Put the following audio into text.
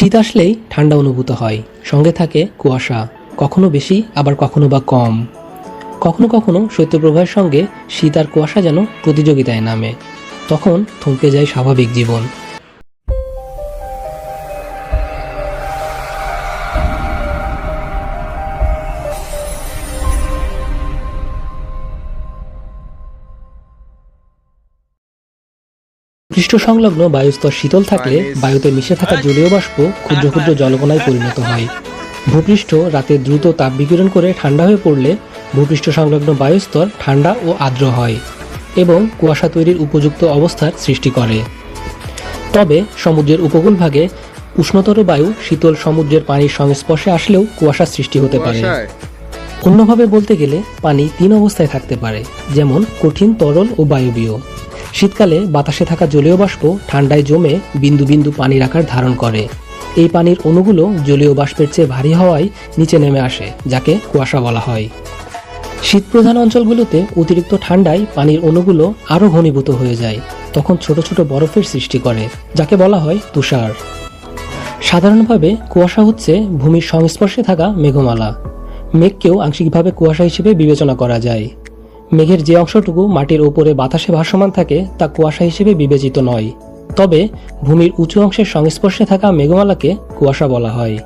শীত আসলেই ঠান্ডা অনুভূত হয়। সঙ্গে থাকে কুয়াশা, কখনো বেশি, আবার কখনো বা কম। কখনো কখনো শৈত্যপ্রবাহের সঙ্গে শীত আর কুয়াশা যেন প্রতিযোগিতায় নামে। তখন থমকে যায় স্বাভাবিক জীবন। পৃষ্ঠ সংলগ্ন বায়ুস্তর শীতল থাকলে বায়ুতে মিশে থাকা জলীয় বাষ্প ক্ষুদ্র ক্ষুদ্র জলকণায় পরিণত হয়। ভূপৃষ্ঠ রাতে দ্রুত তাপ বিকিরণ করে ঠান্ডা হয়ে পড়লে ভূপৃষ্ঠ সংলগ্ন বায়ুস্তর ঠান্ডা ও আর্দ্র হয় এবং কুয়াশা তৈরির উপযুক্ত অবস্থার সৃষ্টি করে। তবে সমুদ্রের উপকূলভাগে উষ্ণতর বায়ু শীতল সমুদ্রের পানির সংস্পর্শে আসলেও কুয়াশা সৃষ্টি হতে পারে। অন্যভাবে বলতে গেলে পানি তিন অবস্থায় থাকতে পারে যেমন কঠিন তরল ও বায়বীয়। শীতকালে বাতাসে থাকা জলীয় বাষ্প ঠান্ডায় জমে বিন্দু বিন্দু পানির আকার ধারণ করে। এই পানির অণুগুলো জলীয় বাষ্পের চেয়ে ভারী হওয়ায় নিচে নেমে আসে, যাকে কুয়াশা বলা হয়। শীতপ্রধান অঞ্চলগুলোতে অতিরিক্ত ঠান্ডায় পানির অণুগুলো আরও ঘনীভূত হয়ে যায়, তখন ছোট ছোট বরফের সৃষ্টি করে, যাকে বলা হয় তুষার। সাধারণভাবে কুয়াশা হচ্ছে ভূমির সংস্পর্শে থাকা মেঘমালা। মেঘকেও আংশিকভাবে কুয়াশা হিসেবে বিবেচনা করা যায়। মেঘের যে অংশটুকু মাটির ওপরে বাতাসে ভাসমান থাকে, তা কুয়াশা হিসেবে বিবেচিত নয়। তবে, ভূমির উঁচু অংশের সংস্পর্শে থাকা মেঘমালাকে কুয়াশা বলা হয়।